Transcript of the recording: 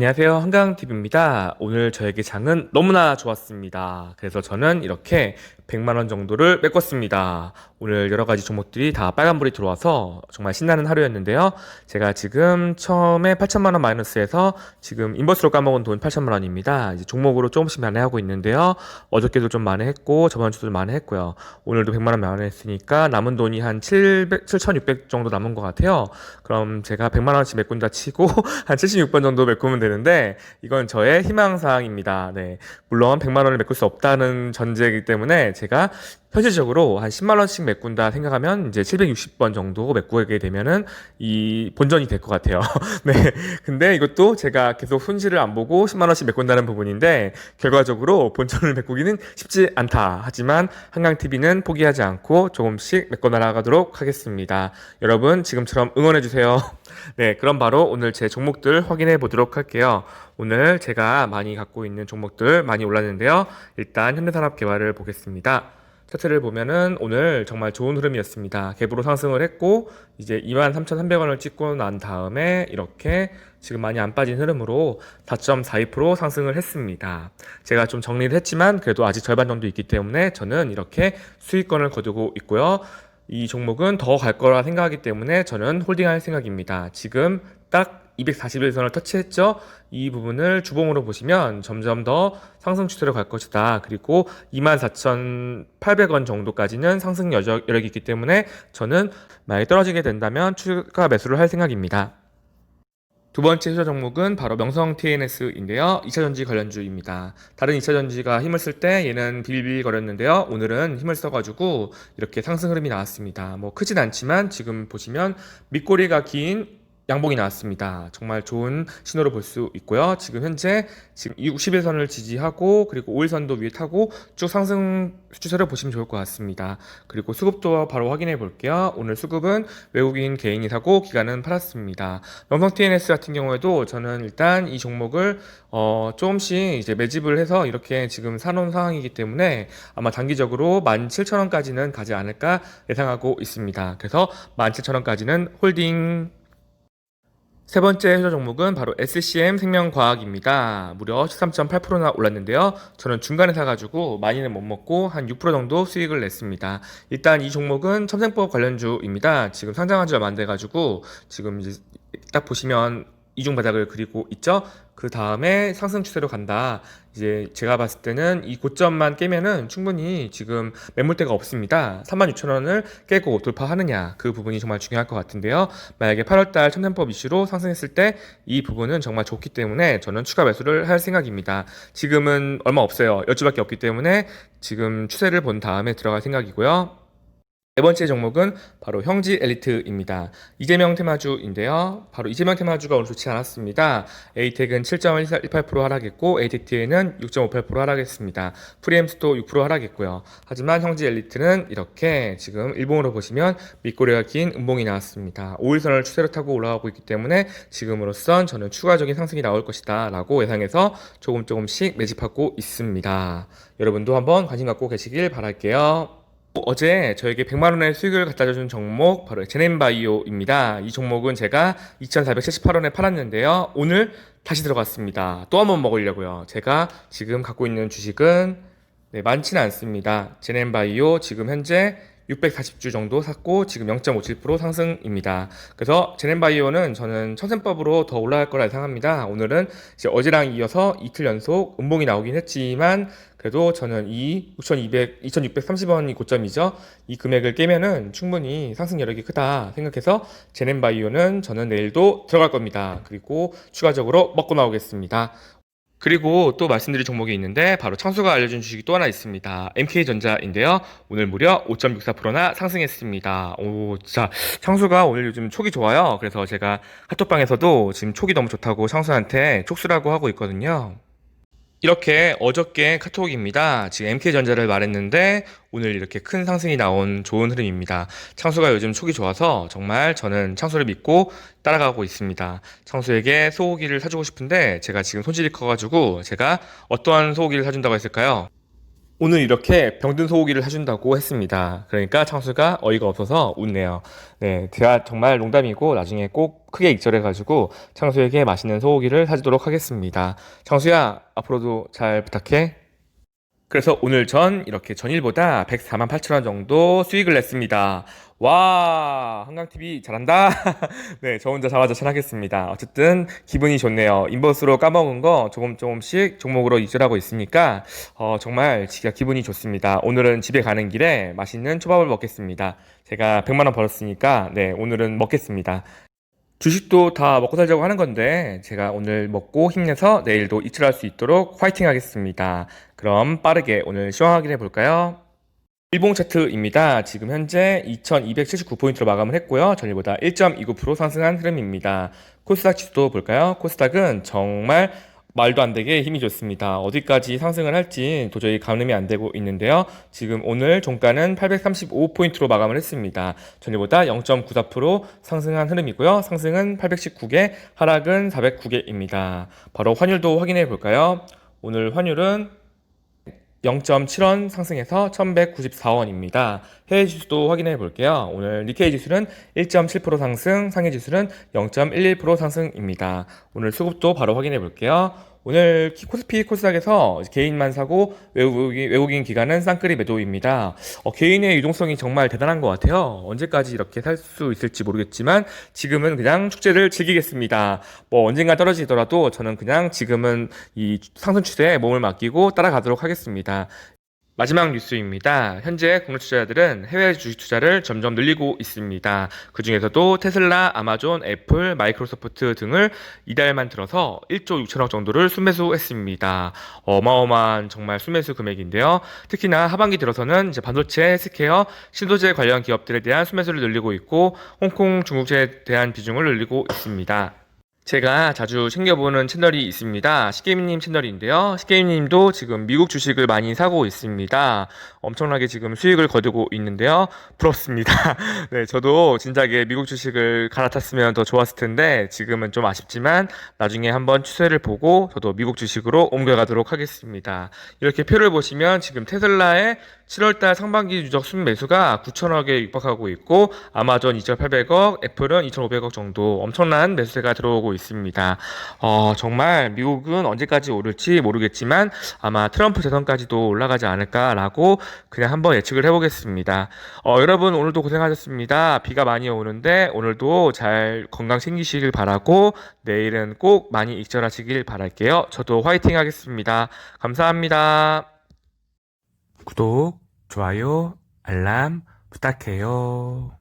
안녕하세요. 한강TV입니다. 오늘 저에게 장은 너무나 좋았습니다. 그래서 저는 이렇게 100만원 정도를 메꿨습니다. 오늘 여러 가지 종목들이 다 빨간불이 들어와서 정말 신나는 하루였는데요. 제가 지금 처음에 8천만원 마이너스에서 지금 인버스로 까먹은 돈 8천만원입니다. 이제 종목으로 조금씩 만회하고 있는데요. 어저께도 좀 만회했고, 저번 주도 만회했고요. 오늘도 100만원 만회했으니까 남은 돈이 한 700, 7,600 정도 남은 것 같아요. 그럼 제가 100만원씩 메꾼다 치고 한 76번 정도 메꾸면 되는 데 이건 저의 희망사항입니다. 네. 물론 100만 원을 메꿀 수 없다는 전제이기 때문에 제가 현실적으로 한 10만 원씩 메꾼다 생각하면 이제 760번 정도 메꾸게 되면은 이 본전이 될 것 같아요. 네. 근데 이것도 제가 계속 손실을 안 보고 10만 원씩 메꾼다는 부분인데 결과적으로 본전을 메꾸기는 쉽지 않다. 하지만 한강TV는 포기하지 않고 조금씩 메꿔 나가도록 하겠습니다. 여러분 지금처럼 응원해 주세요. 네, 그럼 바로 오늘 제 종목들 확인해 보도록 할게요. 오늘 제가 많이 갖고 있는 종목들 많이 올랐는데요. 일단 현대산업개발을 보겠습니다. 차트를 보면은 오늘 정말 좋은 흐름이었습니다. 갭으로 상승을 했고 이제 23,300원을 찍고 난 다음에 이렇게 지금 많이 안 빠진 흐름으로 4.42% 상승을 했습니다. 제가 좀 정리를 했지만 그래도 아직 절반 정도 있기 때문에 저는 이렇게 수익권을 거두고 있고요. 이 종목은 더 갈 거라 생각하기 때문에 저는 홀딩할 생각입니다. 지금 딱 241선을 터치했죠. 이 부분을 주봉으로 보시면 점점 더 상승 추세로 갈 것이다. 그리고 24,800원 정도까지는 상승 여력이 있기 때문에 저는 만약에 떨어지게 된다면 추가 매수를 할 생각입니다. 두 번째 투자 종목은 바로 명성 TNS인데요. 2차전지 관련주입니다. 다른 2차전지가 힘을 쓸 때 얘는 빌빌 거렸는데요. 오늘은 힘을 써가지고 이렇게 상승 흐름이 나왔습니다. 뭐 크진 않지만 지금 보시면 밑꼬리가 긴 양봉이 나왔습니다. 정말 좋은 신호로 볼수 있고요. 지금 현재 지금 60일선을 지지하고 그리고 5일선도 위에 타고 쭉 상승 추세를 보시면 좋을 것 같습니다. 그리고 수급도 바로 확인해 볼게요. 오늘 수급은 외국인 개인이 사고 기간은 팔았습니다. 명성 TNS 같은 경우에도 저는 일단 이 종목을 어 조금씩 이제 매집을 해서 이렇게 지금 사놓은 상황이기 때문에 아마 단기적으로 17,000원까지는 가지 않을까 예상하고 있습니다. 그래서 17,000원까지는 홀딩 세 번째 투자 종목은 바로 SCM 생명과학입니다. 무려 13.8%나 올랐는데요. 저는 중간에 사가지고 많이는 못 먹고 한 6% 정도 수익을 냈습니다. 일단 이 종목은 첨생법 관련주입니다. 지금 상장한 지 얼마 안 돼가지고 지금 이제 딱 보시면 이중 바닥을 그리고 있죠. 그 다음에 상승 추세로 간다. 이제 제가 봤을 때는 이 고점만 깨면은 충분히 지금 매물대가 없습니다. 36,000원을 깨고 돌파하느냐 그 부분이 정말 중요할 것 같은데요. 만약에 8월달 첨단법 이슈로 상승했을 때 이 부분은 정말 좋기 때문에 저는 추가 매수를 할 생각입니다. 지금은 얼마 없어요. 열 주밖에 없기 때문에 지금 추세를 본 다음에 들어갈 생각이고요. 네 번째 종목은 바로 형지 엘리트입니다. 이재명 테마주인데요. 바로 이재명 테마주가 오늘 좋지 않았습니다. 에이텍은 7.18% 하락했고 에이텍트에는 6.58% 하락했습니다. 프리엠스도 6% 하락했고요. 하지만 형지 엘리트는 이렇게 지금 일봉으로 보시면 밑꼬리가 긴 음봉이 나왔습니다. 5일선을 추세로 타고 올라가고 있기 때문에 지금으로선 저는 추가적인 상승이 나올 것이다 라고 예상해서 조금 조금씩 매집하고 있습니다. 여러분도 한번 관심 갖고 계시길 바랄게요. 어제 저에게 100만 원의 수익을 갖다 준 종목 바로 제넨바이오입니다. 이 종목은 제가 2,478원에 팔았는데요. 오늘 다시 들어갔습니다. 또 한 번 먹으려고요. 제가 지금 갖고 있는 주식은 네, 많지는 않습니다. 제넨바이오 지금 현재 640주 정도 샀고 지금 0.57% 상승입니다. 그래서 제넨바이오는 저는 천센법으로 더 올라갈 거라 예상합니다. 오늘은 이제 어제랑 이어서 이틀 연속 음봉이 나오긴 했지만 그래도 저는 이 6,200, 2,630원이 고점이죠. 이 금액을 깨면은 충분히 상승 여력이 크다 생각해서 제넨바이오는 저는 내일도 들어갈 겁니다. 그리고 추가적으로 먹고 나오겠습니다. 그리고 또 말씀드릴 종목이 있는데 바로 창수가 알려준 주식이 또 하나 있습니다. MK전자인데요. 오늘 무려 5.64%나 상승했습니다. 오, 진짜 창수가 오늘 요즘 촉이 좋아요. 그래서 제가 카톡방에서도 지금 촉이 너무 좋다고 창수한테 촉수라고 하고 있거든요. 이렇게 어저께 카톡입니다. 지금 MK전자를 말했는데 오늘 이렇게 큰 상승이 나온 좋은 흐름입니다. 창수가 요즘 촉이 좋아서 정말 저는 창수를 믿고 따라가고 있습니다. 창수에게 소고기를 사주고 싶은데 제가 지금 손질이 커가지고 제가 어떠한 소고기를 사준다고 했을까요? 오늘 이렇게 병든 소고기를 사준다고 했습니다. 그러니까 창수가 어이가 없어서 웃네요. 네, 제가 정말 농담이고 나중에 꼭 크게 익절해가지고 창수에게 맛있는 소고기를 사주도록 하겠습니다. 창수야, 앞으로도 잘 부탁해. 그래서 오늘 전 이렇게 전일보다 104만 8천 원 정도 수익을 냈습니다. 와, 한강TV 잘한다. 네, 저 혼자 자화자찬하겠습니다. 어쨌든 기분이 좋네요. 인버스로 까먹은 거 조금 조금씩 종목으로 이절하고 있으니까 어, 정말 지가 기분이 좋습니다. 오늘은 집에 가는 길에 맛있는 초밥을 먹겠습니다. 제가 100만 원 벌었으니까 네, 오늘은 먹겠습니다. 주식도 다 먹고 살자고 하는 건데 제가 오늘 먹고 힘내서 내일도 이출할 수 있도록 화이팅 하겠습니다. 그럼 빠르게 오늘 시황 확인해 볼까요? 일봉 차트입니다. 지금 현재 2279포인트로 마감을 했고요. 전일보다 1.29% 상승한 흐름입니다. 코스닥 지수도 볼까요? 코스닥은 정말 말도 안 되게 힘이 좋습니다. 어디까지 상승을 할지 도저히 가늠이 안 되고 있는데요. 지금 오늘 종가는 835포인트로 마감을 했습니다. 전일보다 0.94% 상승한 흐름이고요. 상승은 819개, 하락은 409개입니다. 바로 환율도 확인해 볼까요? 오늘 환율은 0.7원 상승해서 1194원입니다. 해외 지수도 확인해 볼게요. 오늘 니케이 지수는 1.7% 상승, 상해 지수는 0.11% 상승입니다. 오늘 수급도 바로 확인해 볼게요. 오늘 코스피 코스닥에서 개인만 사고 외국인, 외국인 기관은 쌍끌이 매도입니다. 어, 개인의 유동성이 정말 대단한 것 같아요. 언제까지 이렇게 살 수 있을지 모르겠지만 지금은 그냥 축제를 즐기겠습니다. 뭐 언젠가 떨어지더라도 저는 그냥 지금은 이 상승 추세에 몸을 맡기고 따라가도록 하겠습니다. 마지막 뉴스입니다. 현재 국내 투자자들은 해외 주식 투자를 점점 늘리고 있습니다. 그 중에서도 테슬라, 아마존, 애플, 마이크로소프트 등을 이달만 들어서 1조 6천억 정도를 순매수했습니다. 어마어마한 정말 순매수 금액인데요. 특히나 하반기 들어서는 이제 반도체, 헬스케어, 신도제 관련 기업들에 대한 순매수를 늘리고 있고 홍콩, 중국제에 대한 비중을 늘리고 있습니다. 제가 자주 챙겨보는 채널이 있습니다. 시게임님 채널인데요. 시게임님도 지금 미국 주식을 많이 사고 있습니다. 엄청나게 지금 수익을 거두고 있는데요. 부럽습니다. 네, 저도 진작에 미국 주식을 갈아탔으면 더 좋았을 텐데 지금은 좀 아쉽지만 나중에 한번 추세를 보고 저도 미국 주식으로 옮겨가도록 하겠습니다. 이렇게 표를 보시면 지금 테슬라의 7월달 상반기 누적 순매수가 9천억에 육박하고 있고 아마존 2,800억, 애플은 2,500억 정도 엄청난 매수세가 들어 오고 있습니다. 어, 정말 미국은 언제까지 오를지 모르겠지만 아마 트럼프 재선까지도 올라가지 않을까라고 그냥 한번 예측을 해보겠습니다. 어, 여러분 오늘도 고생하셨습니다. 비가 많이 오는데 오늘도 잘 건강 챙기시길 바라고 내일은 꼭 많이 익절하시길 바랄게요. 저도 화이팅 하겠습니다. 감사합니다. 구독, 좋아요, 알람 부탁해요.